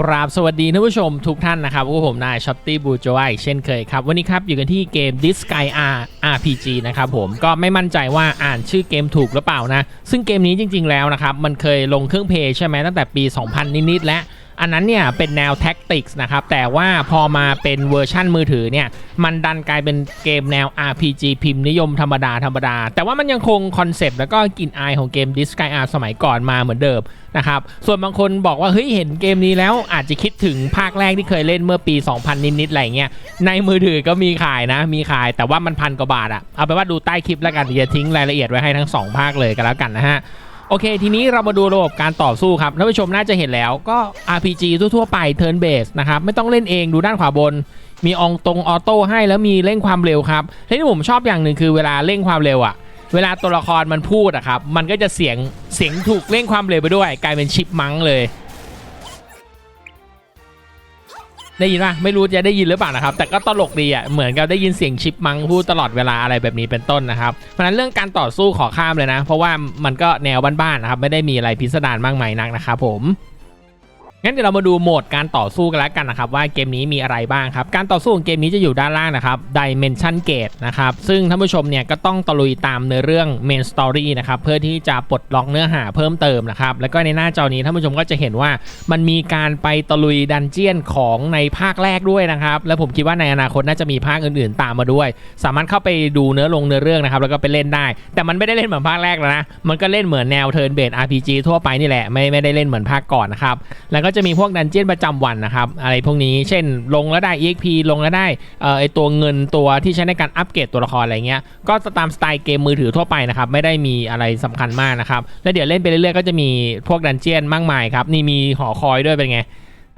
กราบสวัสดีท่านผู้ชมทุกท่านนะครับพวกผมนายช็อตตี้บูจอยเช่นเคยครับ วันนี้ครับอยู่กันที่เกม Disky R RPG นะครับผมก็ไม่มั่นใจว่าอ่านชื่อเกมถูกหรือเปล่านะ ซึ่งเกมนี้จริงๆแล้วนะครับ มันเคยลงเครื่องเพย์ใช่ไหมตั้งแต่ปี 2000 นิดๆและ อันนั้นเนี่ยเป็นแนวแท็กติกส์นะครับ แต่ว่าพอมาเป็นเวอร์ชั่นมือถือเนี่ยมันดันกลายเป็นเกมแนว RPG พิมพ์นิยมธรรมดาธรรมดา แต่ว่ามันยังคงคอนเซปต์แล้วก็กลิ่นอายของเกม This Sky R สมัยก่อนมาเหมือนเดิมนะครับ ส่วนบางคนบอกว่าเฮ้ยเห็นเกมนี้แล้วอาจจะคิดถึงภาคแรกที่เคยเล่นเมื่อปี 2000 นิดๆอะไรเงี้ยในมือถือก็มีขายนะมีขายแต่ว่ามันพันกว่าบาทอะเอาไปว่าดูใต้คลิปแล้วกันอย่าทิ้งรายละเอียดไว้ให้ทั้งสองภาคเลยกันแล้วกันนะฮะ โอเค ทีนี้เรามาดูระบบการต่อสู้ครับท่านผู้ชมน่าจะเห็นแล้วก็ RPG ทั่วๆไป Turn Base นะครับ ไม่ต้องเล่นเองดูด้านขวาบน มีองตรงออโต้ให้แล้วมีเร่งความเร็วครับและที่ผมชอบอย่างหนึ่งคือเวลาเร่งความเร็วอะเวลาตัวละครมันพูดอะครับมันก็จะเสียงเสียงถูกเร่งความเร็วไปด้วย กลายเป็นชิปมังเลย ได้ยินป่ะไม่รู้จะได้ยินหรือเปล่านะครับ แต่ก็ตลกดีอะเหมือนกับได้ยินเสียงชิปมังพูดตลอดเวลาอะไรแบบนี้เป็นต้นนะครับเพราะฉะนั้นเรื่องการต่อสู้ขอข้ามเลยนะ เพราะว่ามันก็แนวบ้านๆนะครับไม่ได้มีอะไรพิสดารมากมายนักนะครับผม งั้นเดี๋ยวเรามาดูโหมดการต่อสู้กันแล้วกันนะครับว่าเกมนี้มีอะไรบ้างครับ การต่อสู้ของเกมนี้จะอยู่ด้านล่างนะครับ Dimension Gate นะครับซึ่งท่านผู้ชมเนี่ยก็ต้องตะลุยตามเนื้อเรื่อง Main Story นะครับเพื่อที่จะปลดล็อกเนื้อหาเพิ่มเติมนะครับแล้วก็ในหน้าจอนี้ท่านผู้ชมก็จะเห็นว่ามันมีการไปตะลุยดันเจียนของในภาคแรกด้วยนะครับและผมคิดว่าในอนาคตน่าจะมีภาคอื่นๆ ตามมาด้วย สามารถเข้าไปดูเนื้อลงเนื้อเรื่องนะครับแล้วก็ไปเล่นได้ แต่มันไม่ได้เล่นเหมือนภาคแรกแล้วนะมันก็เล่นเหมือนแนว Turn Based RPG ทั่วไปนี่แหละไม่ไม่ได้เล่นเหมือนภาคก่อนนะครับแล้วก็จะมีพวกดันเจียนประจำวันนะครับอะไรพวกนี้เช่นลงแล้วได้ EXP ลงแล้วได้เอ่อไอตัวเงินตัวที่ใช้ในการอัปเกรดตัวละครอะไรเงี้ยก็ตามสไตล์เกมมือถือทั่วไปนะครับไม่ได้มีอะไรสำคัญมากนะครับแล้วเดี๋ยวเล่นไปเรื่อยๆก็จะมีพวกดันเจียนมากมายครับนี่มีหอคอยด้วยเป็นไง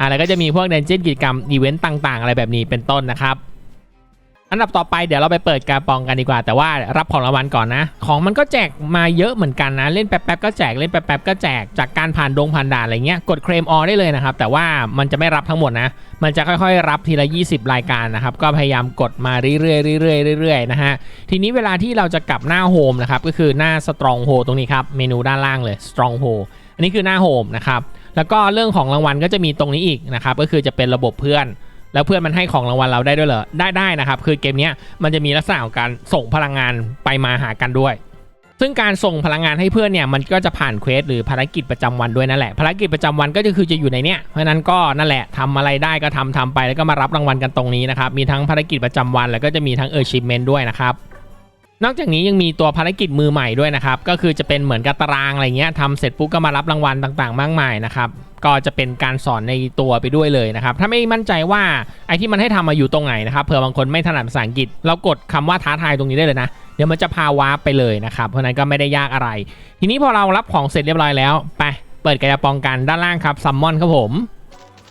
อะไรก็จะมีพวกดันเจียนกิจกรรมอีเวนต์ต่างๆ อะไรแบบนี้เป็นต้นนะครับ อันดับต่อไปเดี๋ยวเราไปเปิดกาปองกันดีกว่า แต่ว่ารับของรางวัลก่อนนะ ของมันก็แจกมาเยอะเหมือนกันนะ เล่นแป๊บๆก็แจกเล่นแป๊บๆก็แจกจากการผ่านดงผ่านด่านอะไรเงี้ยกดเคลมออได้เลยนะครับ แต่ว่ามันจะไม่รับทั้งหมดนะ มันจะค่อยๆ รับทีละ 20 รายการนะครับ ก็พยายามกดมาเรื่อยๆเรื่อยๆเรื่อยๆนะฮะทีนี้เวลาที่เราจะกลับหน้าโฮมนะครับก็คือหน้า strong hold ตรงนี้ครับเมนูด้านล่างเลย strong hold อันนี้คือหน้าโฮมนะครับแล้วก็เรื่องของรางวัลก็จะมีตรงนี้อีกนะครับก็คือจะเป็นระบบเพื่อน แล้วเพื่อนมันให้ของรางวัลเราได้ด้วยเหรอ ได้ได้นะครับ คือเกมนี้มันจะมีลักษณะของการส่งพลังงานไปมาหากันด้วย ซึ่งการส่งพลังงานให้เพื่อนเนี่ยมันก็จะผ่านเควสหรือภารกิจประจำวันด้วยนั่นแหละ ภารกิจประจำวันก็จะคือจะอยู่ในเนี้ย เพราะนั้นก็นั่นแหละทำอะไรได้ก็ทำทำไปแล้วก็มารับรางวัลกันตรงนี้นะครับ มีทั้งภารกิจประจำวัน แล้วก็จะมีทั้งเออร์ชิมเมนด้วยนะครับนอกจากนี้ยังมีตัวภารกิจมือใหม่ด้วยนะครับ ก็คือจะเป็นเหมือนกับตารางอะไรเงี้ยทำเสร็จปุ๊บก็มารับรางวัลต่างๆ มากมายนะครับ ก็จะเป็นการสอนในตัวไปด้วยเลยนะครับ ถ้าไม่มั่นใจว่าไอ้ที่มันให้ทำมาอยู่ตรงไหนนะครับเผื่อบางคนไม่ถนัดภาษาอังกฤษ เรากดคำว่าท้าทายตรงนี้ได้เลยนะเดี๋ยวมันจะพาวาร์ปไปเลยนะครับเพราะฉะนั้นก็ไม่ได้ยากอะไร ทีนี้พอเรารับของเสร็จเรียบร้อยแล้วไปเปิดกระปองกันด้านล่างครับซัมมอนครับผม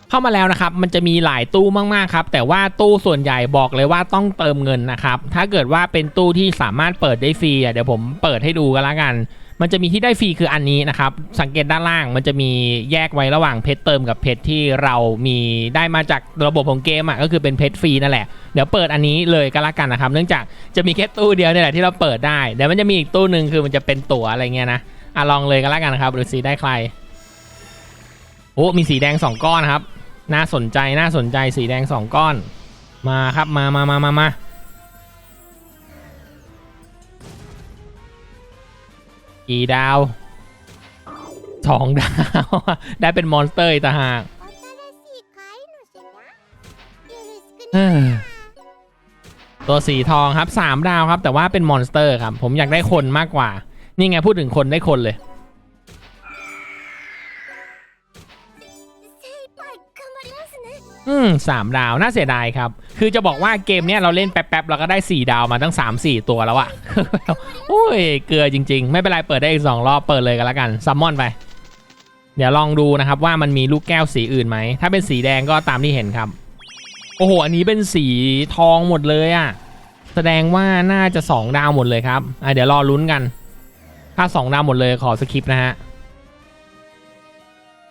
เข้ามาแล้วนะครับ มันจะมีหลายตู้มากๆครับ แต่ว่าตู้ส่วนใหญ่บอกเลยว่าต้องเติมเงินนะครับ ถ้าเกิดว่าเป็นตู้ที่สามารถเปิดได้ฟรีอะเดี๋ยวผมเปิดให้ดูกันละกัน มันจะมีที่ได้ฟรีคืออันนี้นะครับ สังเกตด้านล่างมันจะมีแยกไว้ระหว่างเพชรเติมกับเพชรที่เรามีได้มาจากระบบของเกมอะก็คือเป็นเพชรฟรีนั่นแหละ เดี๋ยวเปิดอันนี้เลยก็แล้วกันนะครับ เนื่องจากจะมีแค่ตู้เดียวเนี่ยแหละที่เราเปิดได้เดี๋ยวมันจะมีอีกตู้หนึ่งคือมันจะเป็นตั๋วอะไรเงี้ยนะอะลองเลยก็แล้วกันนะครับหรือสีได้ใครโอ้มีสีแดงสองก้อนครับ น่าสนใจน่าสนใจสีแดงสองก้อนมาครับมามามามามา กี่ดาวสองดาว ได้เป็นมอนสเตอร์อีกต่างหากตัวสีทองครับสามดาวครับ แต่ว่าเป็นมอนสเตอร์ครับ ผมอยากได้คนมากกว่า นี่ไงพูดถึงคนได้คนเลย อืมสามดาว น่าเสียดายครับ คือจะบอกว่าเกมเนี้ยเราเล่นแป๊บๆเราก็ได้สี่ดาวมาตั้งสามสี่ตัวแล้วอะ ยเกลือจริง ๆ ไม่เป็นไรเปิดได้อีก2รอบเปิดเลยกันแล้วกันซัมมอนไป เดี๋ยวลองดูนะครับว่ามันมีลูกแก้วสีอื่นไหม ถ้าเป็นสีแดงก็ตามที่เห็นครับ โอ้โห อันนี้เป็นสีทองหมดเลยอะแสดงว่าน่าจะ 2 ดาวหมดเลยครับอะเดี๋ยวรอลุ้นกัน ถ้า 2 ดาวหมดเลยขอสคิปนะฮะ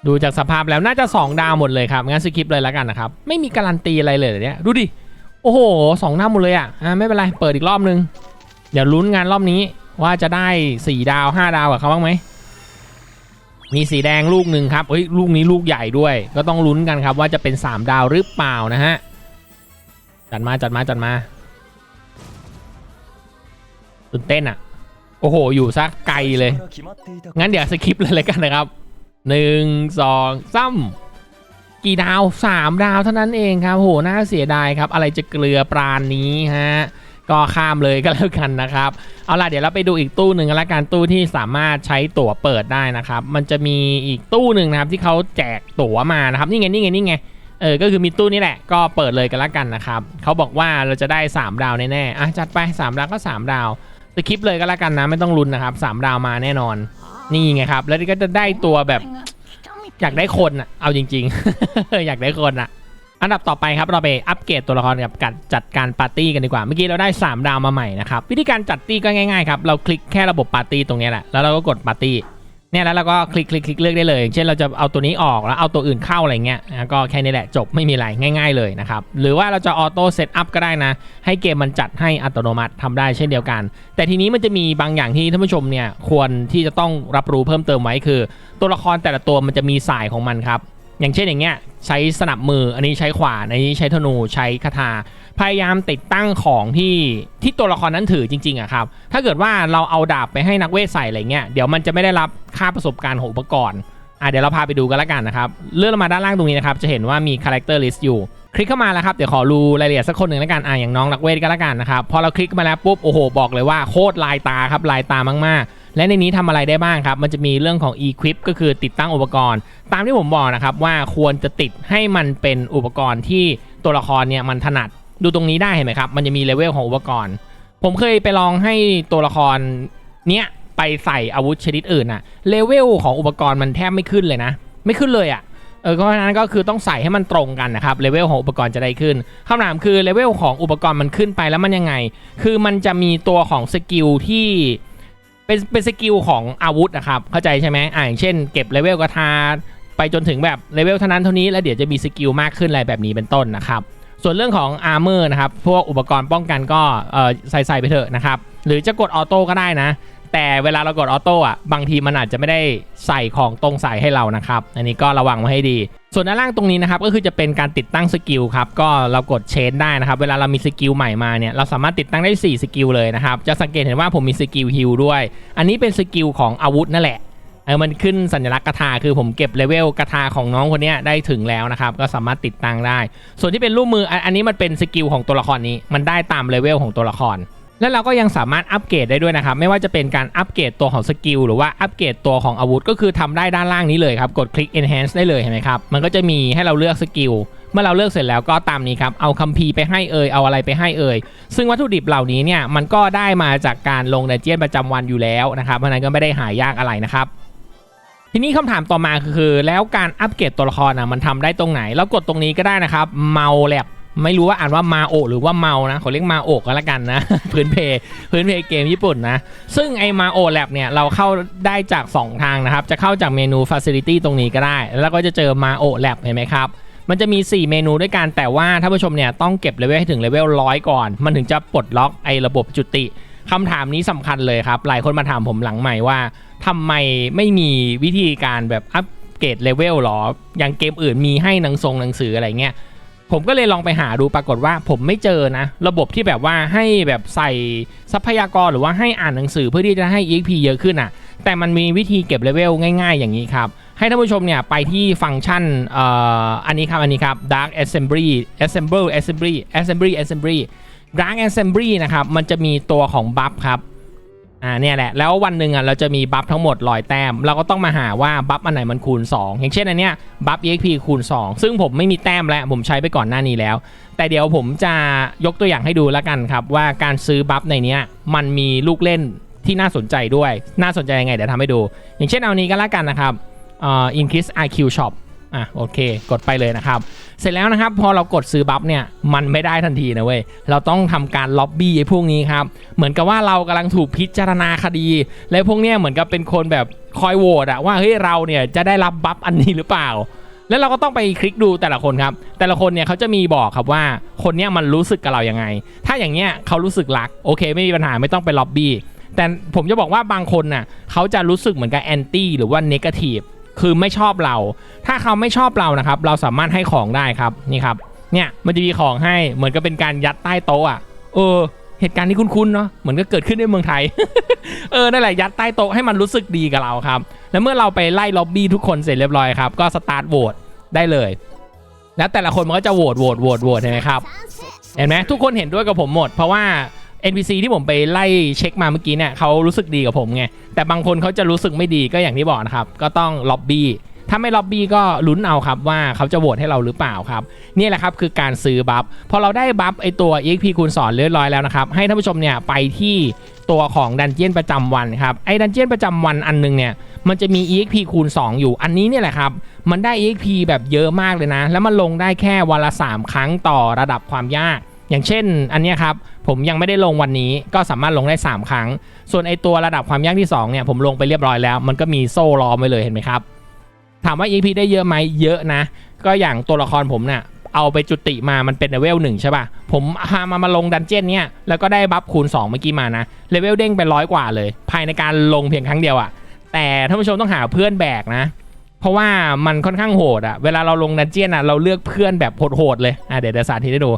ดูจากสภาพแล้วน่าจะ 2 ดาวหมดเลยครับงั้นสกิปเลยแล้วกันนะครับไม่มีการันตีอะไรเลยเนี่ยดูดิโอ้โหสองดาวหมดเลยอะอ่าไม่เป็นไรเปิดอีกรอบนึง เดี๋ยวลุ้นงานรอบนี้ ว่าจะได้ 4 ดาว 5 ดาวกับเขาบ้างไหม มีสีแดงลูกหนึ่งครับเฮ้ยลูกนี้ลูกใหญ่ด้วย ก็ต้องลุ้นกันครับว่าจะเป็น 3 ดาวหรือเปล่านะฮะ จัดมาจัดมาจัดมาตื่นเต้นอะ โอ้โห อยู่สักไกลเลย งั้นเดี๋ยวสคิปเลยเลยกันนะครับหนึ่งสองสามกี่ดาวสามดาวเท่านั้นเองครับโหน่าเสียดายครับ อะไรจะเกลือปรานนี้ฮะ ก็ข้ามเลยก็แล้วกันนะครับ เอาล่ะเดี๋ยวเราไปดูอีกตู้หนึ่งกันละกันตู้ที่สามารถใช้ตั๋วเปิดได้นะครับ มันจะมีอีกตู้หนึ่งนะครับที่เขาแจกตั๋วมานะครับนี่ไงนี่ไงนี่ไงเออ ก็คือมีตู้นี้แหละ ก็เปิดเลยกันละกันนะครับ เขาบอกว่าเราจะได้ 3 ดาวแน่ๆ อะ จัดไป 3 ดาวก็ 3 ดาวสคริปเลยก็แล้วกันนะ ไม่ต้องลุ้นนะครับ 3 ดาวมาแน่นอน นี่ไงครับ แล้วก็จะได้ตัวแบบ อยากได้คนอะ เอาจริง ๆ อยากได้คนอะ อันดับต่อไปครับเราไปอัปเกรดตัวละครกับการจัดการปาร์ตี้กันดีกว่า เมื่อกี้เราได้ 3 ดาวมาใหม่นะครับ วิธีการจัดตี้ก็ง่ายๆครับ เราคลิกแค่ระบบปาร์ตี้ตรงนี้แหละ แล้วเราก็กดปาร์ตี้ เนี่ยแล้วเราก็คลิกคลิกคลิกเลือกได้เลย เช่นเราจะเอาตัวนี้ออกแล้วเอาตัวอื่นเข้าอะไรเงี้ยนะก็แค่นี้แหละจบไม่มีอะไรง่าย ๆเลยนะครับ หรือว่าเราจะออโต้เซตอัพก็ได้นะ ให้เกมมันจัดให้อัตโนมัติทำได้เช่นเดียวกัน แต่ทีนี้มันจะมีบางอย่างที่ท่านผู้ชมเนี่ยควรที่จะต้องรับรู้เพิ่มเติมไว้คือ ตัวละครแต่ละตัวมันจะมีสายของมันครับ อย่างเช่นอย่างเงี้ยใช้สนับมืออันนี้ใช้ขวานอันนี้ใช้ธนูใช้คาถาพยายามติดตั้งของที่ที่ตัวละครนั้นถือจริงๆอะครับถ้าเกิดว่าเราเอาดาบไปให้นักเวทใส่อะไรเงี้ยเดี๋ยวมันจะไม่ได้รับค่าประสบการณ์ของอุปกรณ์อะเดี๋ยวเราพาไปดูกันล้วกันนะครับเลื่อนมาด้านล่างตรงนี้นะครับจะเห็นว่ามี character list อยู่ คลิกเข้ามาแล้วครับเดี๋ยวขอรูรายละเอียดสักคนหนึ่งล้วกันอะอย่างน้องนักเวทก็ล้วกันนะครับพอเราคลิกมาแล้วปุ๊บโอ้โหบอกเลยว่าโคตรลายตาครับลายตามากๆ และในนี้ทำอะไรได้บ้างครับ มันจะมีเรื่องของ equip ก็คือติดตั้งอุปกรณ์ ตามที่ผมบอกนะครับว่าควรจะติดให้มันเป็นอุปกรณ์ที่ตัวละครเนี่ยมันถนัดดูตรงนี้ได้เห็นไหมครับ มันจะมีเลเวลของอุปกรณ์ ผมเคยไปลองให้ตัวละครเนี้ยไปใส่อาวุธชนิดอื่นอะเลเวลของอุปกรณ์มันแทบไม่ขึ้นเลยนะ ไม่ขึ้นเลยอะเออเพราะฉะนั้นก็คือต้องใส่ให้มันตรงกันนะครับเลเวลของอุปกรณ์จะได้ขึ้นคำถามคือเลเวลของอุปกรณ์มันขึ้นไปแล้วมันยังไง คือมันจะมีตัวของสกิลที่ เป็นเป็นสกิลของอาวุธนะครับ เข้าใจใช่ไหมอ่าอย่างเช่นเก็บเลเวลกระทาไปจนถึงแบบเลเวลเท่านั้นเท่านี้แล้วเดี๋ยวจะมีสกิลมากขึ้นอะไรแบบนี้เป็นต้นนะครับ ส่วนเรื่องของอาร์เมอร์นะครับ พวกอุปกรณ์ป้องกันก็เออใส่ใส่ไปเถอะนะครับ หรือจะกดออโต้ก็ได้นะ แต่เวลาเรากดออโต้อะบางทีมันอาจจะไม่ได้ใส่ของตรงใส่ให้เรานะครับ อันนี้ก็ระวังไว้ให้ดี ส่วนด้านล่างตรงนี้นะครับก็คือจะเป็นการติดตั้งสกิลครับก็เรากดเชนได้นะครับ เวลาเรามีสกิลใหม่มาเนี่ยเราสามารถติดตั้งได้ 4 สกิลเลยนะครับ จะสังเกตเห็นว่าผมมีสกิลฮิลด้วย อันนี้เป็นสกิลของอาวุธนั่นแหละเออมันขึ้นสัญลักษณ์กระทาคือผมเก็บเลเวลกระทาของน้องคนนี้ได้ถึงแล้วนะครับ ก็สามารถติดตั้งได้ ส่วนที่เป็นรูปมืออันอันนี้มันเป็นสกิลของตัวละครนี้ มันได้ตามเลเวลของตัวละคร และเราก็ยังสามารถอัปเกรดได้ด้วยนะครับไม่ว่าจะเป็นการอัปเกรดตัวของสกิลหรือว่าอัปเกรดตัวของอาวุธ ก็คือทำได้ด้านล่างนี้เลยครับกดคลิก enhance ได้เลยเห็นไหมครับมันก็จะมีให้เราเลือกสกิลเมื่อเราเลือกเสร็จแล้วก็ตามนี้ครับเอาคัมภีร์ไปให้เอ่ยเอาอะไรไปให้เอ่ยซึ่งวัตถุดิบเหล่านี้เนี่ยมันก็ได้มาจากการลงในเจียนประจำวันอยู่แล้วนะครับเพราะนั้นก็ไม่ได้หายากอะไรนะครับทีนี้คำถามต่อมาคือ แล้วการอัปเกรดตัวละครนะมันทำได้ตรงไหนแล้วกดตรงนี้ก็ได้นะครับเมาแลบ ไม่รู้ว่าอ่านว่ามาโอหรือว่าเมานะขอเรียกมาโอก็แล้วกันนะ พื้นเพพื้นเพเกมญี่ปุ่นนะ ซึ่งไอมาโอแลบเนี่ยเราเข้าได้จาก 2 ทางนะครับ จะเข้าจากเมนู Facility ตรงนี้ก็ได้ แล้วก็จะเจอมาโอแลบเห็นไหมครับ มันจะมี 4 เมนูด้วยกัน แต่ว่าท่านผู้ชมเนี่ยต้องเก็บเลเวลให้ถึงเลเวลร้อยก่อน มันถึงจะปลดล็อกไอระบบจุติคำถามนี้สำคัญเลยครับ หลายคนมาถามผมหลังใหม่ว่าทำไมไม่มีวิธีการแบบอัปเกรดเลเวลหรออย่างเกมอื่นมีให้หนังทรงหนังสืออะไรเงี้ย ผมก็เลยลองไปหาดูปรากฏว่าผมไม่เจอนะ ระบบที่แบบว่าให้แบบใส่ทรัพยากรหรือว่าให้อ่านหนังสือเพื่อที่จะให้ EXP เยอะขึ้นอะ แต่มันมีวิธีเก็บเลเวลง่ายๆ อย่างนี้ครับ ให้ท่านผู้ชมเนี่ยไปที่ฟังก์ชันเอ่ออันนี้ครับ อันนี้ครับ Dark Assembly Assemble Assembly Assembly Assembly Dark Assembly นะครับ มันจะมีตัวของบัฟครับ อ่าเนี่ยแหละแล้ววันหนึ่งอะเราจะมีบัฟทั้งหมดร้อยแต้ม เราก็ต้องมาหาว่าบัฟอันไหนมันคูณ 2 อย่างเช่นอันเนี้ยบัฟ EXP คูณ 2 ซึ่งผมไม่มีแต้มแล้วผมใช้ไปก่อนหน้านี้แล้ว แต่เดี๋ยวผมจะยกตัวอย่างให้ดูแล้วกันครับ ว่าการซื้อบัฟในเนี้ยมันมีลูกเล่นที่น่าสนใจด้วย น่าสนใจยังไงเดี๋ยวทำให้ดู อย่างเช่นเอานี้ก็แล้วกันนะครับอ่อ increase IQ shop อะโอเค กดไปเลยนะครับ เสร็จแล้วนะครับ พอเรากดซื้อบัฟเนี่ยมันไม่ได้ทันทีนะเว้ยเราต้องทำการล็อบบี้ไอ้พวกนี้ครับเหมือนกับว่าเรากำลังถูกพิจารณาคดี และพวกเนี้ยเหมือนกับเป็นคนแบบคอยโหวตอะว่าเฮ้ยเราเนี่ยจะได้รับบัฟอันนี้หรือเปล่าแล้วเราก็ต้องไปคลิกดูแต่ละคนครับ แต่ละคนเนี่ยเขาจะมีบอกครับว่าคนเนี้ยมันรู้สึกกับเรายังไง ถ้าอย่างเงี้ยเขารู้สึกรักโอเค ไม่มีปัญหาไม่ต้องไปล็อบบี้แต่ผมจะบอกว่าบางคนน่ะเขาจะรู้สึกเหมือนกับแอนตี้หรือว่าเนกาทีฟ คือไม่ชอบเรา ถ้าเขาไม่ชอบเรานะครับ เราสามารถให้ของได้ครับนี่ครับ เนี่ยมันจะมีของให้เหมือนกับเป็นการยัดใต้โต๊ะอะเออเหตุการณ์นี้คุ้นๆเนาะเหมือนก็เกิดขึ้นในเมืองไทย เออนั่นแหละยัดใต้โต๊ะให้มันรู้สึกดีกับเราครับ แล้วเมื่อเราไปไล่ล็อบบี้ทุกคนเสร็จเรียบร้อยครับ ก็สตาร์ทโหวตได้เลย แล้วแต่ละคนมันก็จะโหวตโหวตโหวตโหวตเห็นไหมครับ เห็นไหมทุกคนเห็นด้วยกับผมหมด เพราะว่า NPC ที่ผมไปไล่เช็คมาเมื่อกี้เนี่ยเขารู้สึกดีกับผมไง แต่บางคนเขาจะรู้สึกไม่ดีก็อย่างที่บอกนะครับ ก็ต้องล็อบบี้ถ้าไม่ล็อบบี้ก็ลุ้นเอาครับว่าเขาจะโหวตให้เราหรือเปล่าครับ นี่แหละครับคือการซื้อบัฟพอเราได้บัฟไอตัว EXP คูณสอนเรียบร้อยแล้วนะครับ ให้ท่านผู้ชมเนี่ยไปที่ตัวของดันเจียนประจำวันครับไอ้ดันเจียนประจำวันอันนึงเนี่ยมันจะมี EXP คูณ 2 อยู่ อันนี้เนี่ยแหละครับ มันได้ EXP แบบเยอะมากเลยนะ แล้วมันลงได้แค่วันละ 3 ครั้งต่อระดับความยาก อย่างเช่นอันนี้ครับผมยังไม่ได้ลงวันนี้ก็สามารถลงได้ 3 ครั้ง ส่วนไอตัวระดับความยากที่2เนี่ยผมลงไปเรียบร้อยแล้ว มันก็มีโซ่ล้อมไว้เลยเห็นไหมครับ ถามว่า EP ได้เยอะไหมเยอะนะ ก็อย่างตัวละครผมเนี่ยเอาไปจุติมามันเป็นเลเวลหนึ่งใช่ป่ะ ผมพามามาลงดันเจี้ยนเนี่ยแล้วก็ได้บัฟคูณ 2 เมื่อกี้มานะเลเวลเด้งไปร้อยกว่าเลย ภายในการลงเพียงครั้งเดียวอะ่ะแต่ท่านผู้ชมต้องหาเพื่อนแบกนะ เพราะว่ามันค่อนข้างโหดอะ่ะเวลาเราลงดันเจี้ยนอะเราเลือกเพื่อนแบบโหดๆเลยอะเดี๋ยวเดี๋ยวสาธิตให้ดู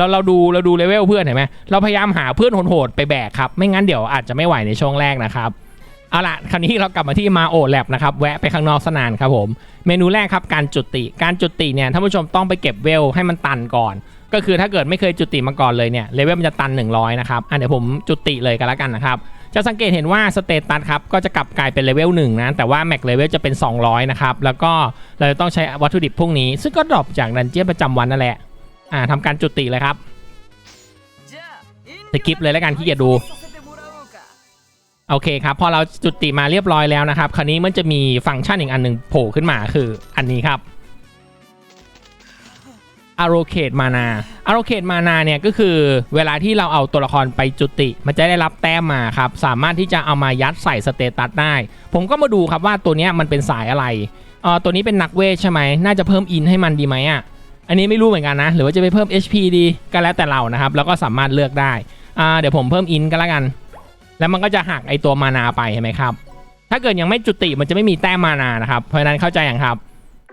เราเราดูเราดูเลเวลเพื่อนเห็นไหมเราพยายามหาเพื่อนโหดๆไปแบกครับ ไม่งั้นเดี๋ยวอาจจะไม่ไหวในช่วงแรกนะครับเอาล่ะคราวนี้เรากลับมาที่มาโอแลบนะครับ แวะไปข้างนอกสนานครับผม เมนูแรกครับการจุติ การจุติเนี่ยท่านผู้ชมต้องไปเก็บเวลให้มันตันก่อน ก็คือถ้าเกิดไม่เคยจุติมาก่อนเลยเนี่ยเลเวลมันจะตัน 100 นะครับอะเดี๋ยวผมจุติเลยกันแล้วกันนะครับ จะสังเกตเห็นว่าสเตตัสครับก็จะกลับกลายเป็นเลเวล1นะ แต่ว่าแม็กเลเวลจะเป็น 200 นะครับ แล้วก็เราจะต้องใช้วัตถุดิบพวกนี้ ซึ่งก็ดรอปจากดันเจี้ยนประจำวันนั่นแหละ อ่าทำการจุติเลยครับสกิปเลยแล้วกันขี้เกียจดู โอเคครับ พอเราจุติมาเรียบร้อยแล้วนะครับ คราวนี้มันจะมีฟังก์ชันอีกอันหนึ่งโผล่ขึ้นมาคืออันนี้ครับ allocate mana allocate mana เนี่ยก็คือเวลาที่เราเอาตัวละครไปจุติ มันจะได้รับแต้มมาครับ สามารถที่จะเอามายัดใส่สเตตัสได้ ผมก็มาดูครับว่าตัวเนี้ยมันเป็นสายอะไรเออตัวนี้เป็นนักเวทใช่ไหม น่าจะเพิ่มอินให้มันดีไหมอะ อันนี้ไม่รู้เหมือนกันนะ หรือว่าจะไปเพิ่ม HP ดีก็แล้วแต่เรานะครับ แล้วก็สามารถเลือกได้อ่าเดี๋ยวผมเพิ่มอินก็แล้วกัน แล้วมันก็จะหักไอตัวมานาไปเห็นไหมครับ ถ้าเกิดยังไม่จุติมันจะไม่มีแต้มมานานะครับ เพราะฉะนั้นเข้าใจอย่างครับ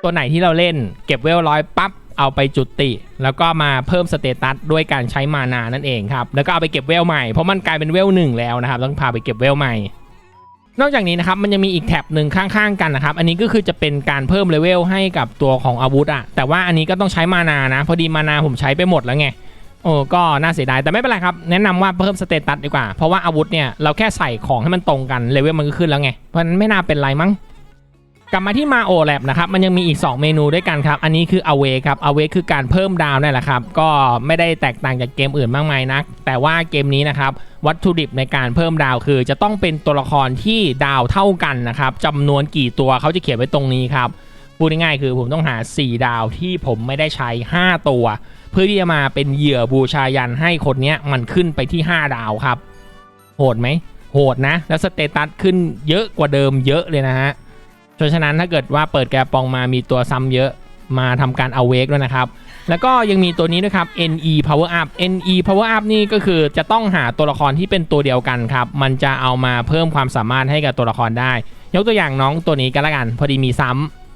ตัวไหนที่เราเล่นเก็บเวลร้อยปั๊บเอาไปจุติ แล้วก็มาเพิ่มสเตตัสด้วยการใช้มานานั่นเองครับ แล้วก็เอาไปเก็บเวลใหม่ เพราะมันกลายเป็นเวลหนึ่งแล้วนะครับ ต้องพาไปเก็บเวลใหม่ นอกจากนี้นะครับมันยังมีอีกแท็บหนึ่งข้างๆกันนะครับ อันนี้ก็คือจะเป็นการเพิ่มเลเวลให้กับตัวของอาวุธอะแต่ว่าอันนี้ก็ต้องใช้มานานะ พอดีมานาผมใช้ไปหมดแล้วไงโอ้ก็น่าเสียดายแต่ไม่เป็นไรครับ แนะนำว่าเพิ่มสเตตัสดีกว่า เพราะว่าอาวุธเนี่ยเราแค่ใส่ของให้มันตรงกันเลเวลมันก็ขึ้นแล้วไงเพราะนั้นไม่น่าเป็นไรมั้ง กลับมาที่มาโอแลบนะครับมันยังมีอีก 2 เมนูด้วยกันครับ อันนี้คือ a w a k ครับ a w a k คือการเพิ่มดาวนั่นแหละครับ ก็ไม่ได้แตกต่างจากเกมอื่นมากมายนัก แต่ว่าเกมนี้นะครับ วัตถุดิบในการเพิ่มดาวคือ จะต้องเป็นตัวละครที่ดาวเท่ากันนะครับจำนวนกี่ตัวเขาจะเขียนไว้ตรงนี้ครับพูดง่ายๆคือผมต้องหา 4 ดาวที่ผมไม่ได้ใช้ 5 ตัว เพื่อที่จะมาเป็นเหยื่อบูชายันให้คนนี้มันขึ้นไปที่ 5 ดาวครับ โหดไหมโหดนะ แล้วสเตตัสขึ้นเยอะกว่าเดิมเยอะเลยนะฮะ เพราะฉะนั้นถ้าเกิดว่าเปิดแกปองมามีตัวซ้ำเยอะมาทำการเอาเวกด้วยนะครับ แล้วก็ยังมีตัวนี้ด้วยครับ NE Power Up NE Power Up นี่ก็คือจะต้องหาตัวละครที่เป็นตัวเดียวกันครับ มันจะเอามาเพิ่มความสามารถให้กับตัวละครได้ ยกตัวอย่างน้องตัวนี้ก็แล้วกัน พอดีมีซ้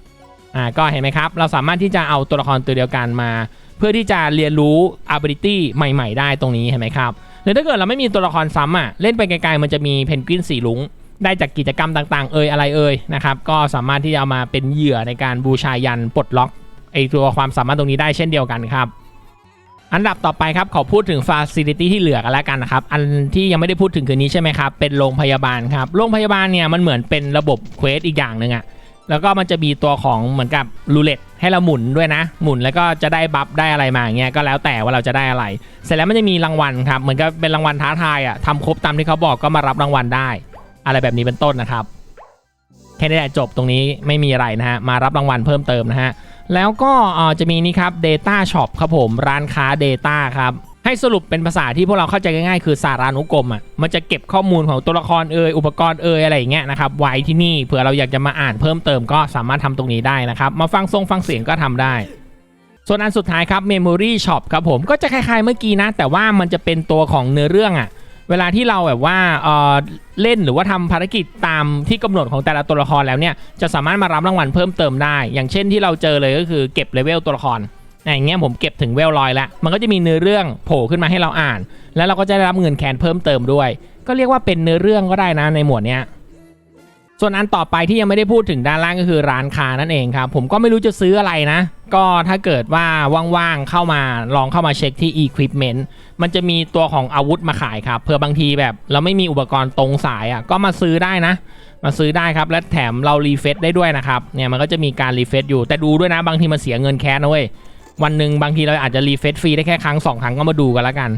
ำอ่าก็เห็นไหมครับ เราสามารถที่จะเอาตัวละครตัวเดียวกันมา เพื่อที่จะเรียนรู้ ability ใหม่ ๆ ได้ตรงนี้เห็นไหมครับหรือถ้าเกิดเราไม่มีตัวละครซ้ำอะเล่นไปไกลๆมันจะมีเพนกวินสีลุง ได้จากกิจกรรมต่างๆ เอ่ยอะไรเอ่ยนะครับ ก็สามารถที่จะเอามาเป็นเหยื่อในการบูชายันปลดล็อกไอตัวความสามารถตรงนี้ได้เช่นเดียวกันครับ อันดับต่อไปครับขอพูดถึงฟ a ซิลิตี้ที่เหลือกันแล้วกันนะครับ อันที่ยังไม่ได้พูดถึงคืนนี้ใช่ไหมครับ เป็นโรงพยาบาลครับ โรงพยาบาลเนี่ยมันเหมือนเป็นระบบเควสอีกอย่างหนึ่งอะแล้วก็มันจะมีตัวของเหมือนกับรูเล็ตให้เราหมุนด้วยนะ หมุนแล้วก็จะได้บัฟได้อะไรมาอย่างเงี้ยก็แล้วแต่ว่าเราจะได้อะไร เสร็จแล้วมันจะมีรางวัลครับเหมือนกับเป็นรางวัลท้าทายอะทำครบตามที่เขาบอกก็มารับรางวัลได้ อะไรแบบนี้เป็นต้นนะครับ แค่นี้แหละจบตรงนี้ไม่มีอะไรนะฮะ มารับรางวัลเพิ่มเติมนะฮะ แล้วก็จะมีนี่ครับ Data Shop ครับผมร้านค้า Data ครับให้สรุปเป็นภาษาที่พวกเราเข้าใจง่ายๆ คือสารานุกรมอะมันจะเก็บข้อมูลของตัวละครเอ่ยอุปกรณ์เอ่ยอะไรอย่างเงี้ยนะครับไว้ที่นี่เผื่อเราอยากจะมาอ่านเพิ่มเติมก็สามารถทำตรงนี้ได้นะครับมาฟังทรงฟังเสียงก็ทำได้ ส่วนอันสุดท้ายครับ Memory Shop ครับผมก็จะคล้ายๆเมื่อกี้นะ แต่ว่ามันจะเป็นตัวของเนื้อเรื่องอะ เวลาที่เราแบบว่าเอ่อเล่นหรือว่าทำภารกิจตามที่กำหนดของแต่ละตัวละครแล้วเนี่ยจะสามารถมารับรางวัลเพิ่มเติมได้ อย่างเช่นที่เราเจอเลยก็คือเก็บเลเวลตัวละครอย่างเงี้ยผมเก็บถึงเวลลอยแล้ว มันก็จะมีเนื้อเรื่องโผล่ขึ้นมาให้เราอ่าน แล้วเราก็จะได้รับเงินแคนเพิ่มเติมด้วย ก็เรียกว่าเป็นเนื้อเรื่องก็ได้นะในหมวดเนี้ย ส่วนอันต่อไปที่ยังไม่ได้พูดถึงด้านล่างก็คือร้านค้านั่นเองครับ ผมก็ไม่รู้จะซื้ออะไรนะ ก็ถ้าเกิดว่าว่างๆเข้ามาลองเข้ามาเช็คที่ Equipment มันจะมีตัวของอาวุธมาขายครับเผื่อบางทีแบบเราไม่มีอุปกรณ์ตรงสายอะก็มาซื้อได้นะ มาซื้อได้ครับ และแถมเรารีเฟซได้ด้วยนะครับเนี่ยมันก็จะมีการรีเฟซอยู่แต่ดูด้วยนะบางทีมันเสียเงินแคสนะเว้ยวันหนึ่งบางทีเราอาจจะรีเฟซฟรีได้แค่ครั้งสองครั้งก็มาดูกันแล้วกัน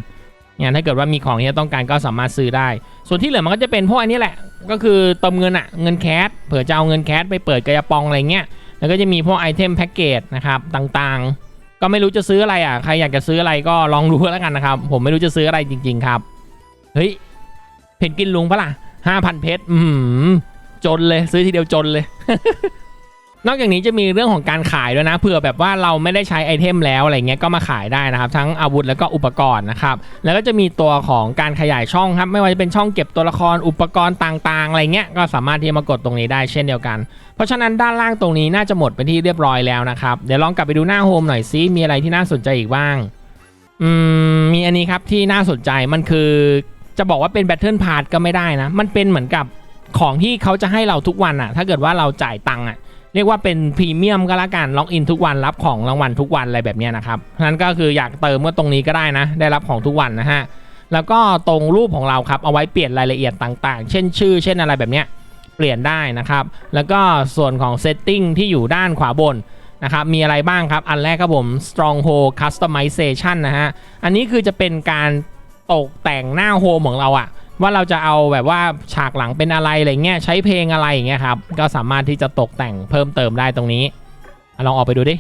เนี่ยถ้าเกิดว่ามีของที่ต้องการก็สามารถซื้อได้ ส่วนที่เหลือมันก็จะเป็นพวกอันนี้แหละ ก็คือเติมเงินอะเงินแคสเผื่อจะเอาเงินแคสไปเปิดกระยาปองอะไรเงี้ย แล้วก็จะมีพวกไอเทมแพ็กเกจนะครับต่างๆ ก็ไม่รู้จะซื้ออะไรอะ ใครอยากจะซื้ออะไรก็ลองดูแล้วกันนะครับ ผมไม่รู้จะซื้ออะไรจริง ๆครับ เฮ้ย เพนกินลุงปะล่ะห้าพันเพชร อืมจนเลยซื้อทีเดียวจนเลย นอกจากนี้จะมีเรื่องของการขายด้วยนะเผื่อแบบว่าเราไม่ได้ใช้ไอเทมแล้วอะไรเงี้ยก็มาขายได้นะครับ ทั้งอาวุธแล้วก็อุปกรณ์นะครับแล้วก็จะมีตัวของการขยายช่องครับไม่ว่าจะเป็นช่องเก็บตัวละครอุปกรณ์ต่างๆอะไรเงี้ยก็สามารถที่จะมากดตรงนี้ได้เช่นเดียวกัน เพราะฉะนั้นด้านล่างตรงนี้น่าจะหมดไปที่เรียบร้อยแล้วนะครับเดี๋ยวลองกลับไปดูหน้าโฮมหน่อยซิมีอะไรที่น่าสนใจอีกบ้างอืมมีอันนี้ครับที่น่าสนใจมันคือจะบอกว่าเป็นแบทเทิลพาร์ก็ไม่ได้นะ มันเป็นเหมือนกับของที่เขาจะให้เราทุกวันอะถ้าเกิดว่าเราจ่ายตังค์อะ เรียกว่าเป็นพรีเมียมก็แล้วกันล็อกอินทุกวันรับของรางวัลทุกวันอะไรแบบนี้นะครับนั้นก็คืออยากเติมก็ตรงนี้ก็ได้นะ ได้รับของทุกวันนะฮะแล้วก็ตรงรูปของเราครับเอาไว้เปลี่ยนรายละเอียดต่างๆ เช่นชื่อ เช่นอะไรแบบนี้เปลี่ยนได้นะครับ แล้วก็ส่วนของเซตติ้งที่อยู่ด้านขวาบนนะครับมีอะไรบ้างครับ อันแรกครับผม stronghold customization นะฮะ อันนี้คือจะเป็นการตกแต่งหน้าโฮมของเราอะ ว่าเราจะเอาแบบว่าฉากหลังเป็นอะไรอะไรเงี้ยใช้เพลงอะไรอย่างเงี้ยครับก็สามารถที่จะตกแต่งเพิ่มเติมได้ตรงนี้ลองออกไปดูดิ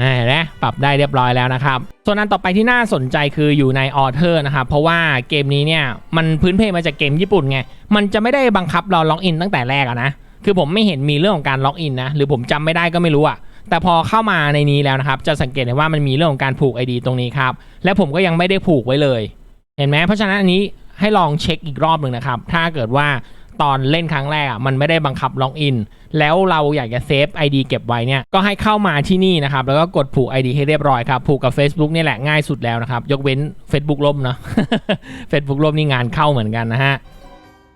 อ่าเห็นะปรับได้เรียบร้อยแล้วนะครับ ส่วนอันต่อไปที่น่าสนใจคืออยู่ในออเทอร์นะครับ เพราะว่าเกมนี้เนี่ยมันพื้นเพมาจากเกมญี่ปุ่นไง มันจะไม่ได้บังคับเราล็อกอินตั้งแต่แรกอะนะ คือผมไม่เห็นมีเรื่องของการล็อกอินนะ หรือผมจำไม่ได้ก็ไม่รู้อะแต่พอเข้ามาในนี้แล้วนะครับ จะสังเกตเห็นว่ามันมีเรื่องของการผูก ID ตรงนี้ครับ และผมก็ยังไม่ได้ผูกไว้เลย เห็นไหมเพราะฉะนั้นอันนี้ ให้ลองเช็คอีกรอบหนึ่งนะครับ ถ้าเกิดว่าตอนเล่นครั้งแรกอะมันไม่ได้บังคับล็อกอิน แล้วเราอยากจะเซฟ ID เก็บไว้เนี่ย ก็ให้เข้ามาที่นี่นะครับ แล้วก็กดผูก ID ให้เรียบร้อยครับ ผูกกับ Facebook นี่แหละง่ายสุดแล้วนะครับ ยกเว้น Facebook ล่มเนาะ Facebook ล่มนี่งานเข้าเหมือนกันนะฮะ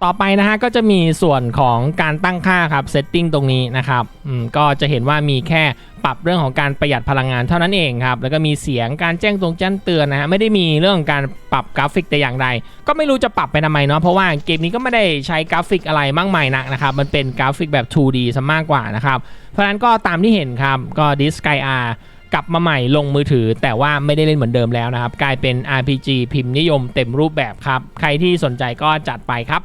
ต่อไปนะฮะก็จะมีส่วนของการตั้งค่าครับเซตติ้งตรงนี้นะครับอืมก็จะเห็นว่ามีแค่ปรับเรื่องของการประหยัดพลังงานเท่านั้นเองครับ แล้วก็มีเสียงการแจ้งตรงแจ้งเตือนนะฮะไม่ได้มีเรื่องของการปรับกราฟิกแต่อย่างใด ก็ไม่รู้จะปรับไปทำไมเนาะเพราะว่าเกมนี้ก็ไม่ได้ใช้กราฟิกอะไรมากมายนักนะครับ มันเป็นกราฟิกแบบ 2D ซะมากกว่านะครับ เพราะฉะนั้นก็ตามที่เห็นครับก็ดิสกอาร์กลับมาใหม่ลงมือถือ แต่ว่าไม่ได้เล่นเหมือนเดิมแล้วนะครับ กลายเป็น RPG พิมพ์นิยมเต็มรูปแบบครับ ใครที่สนใจก็จัดไปครับ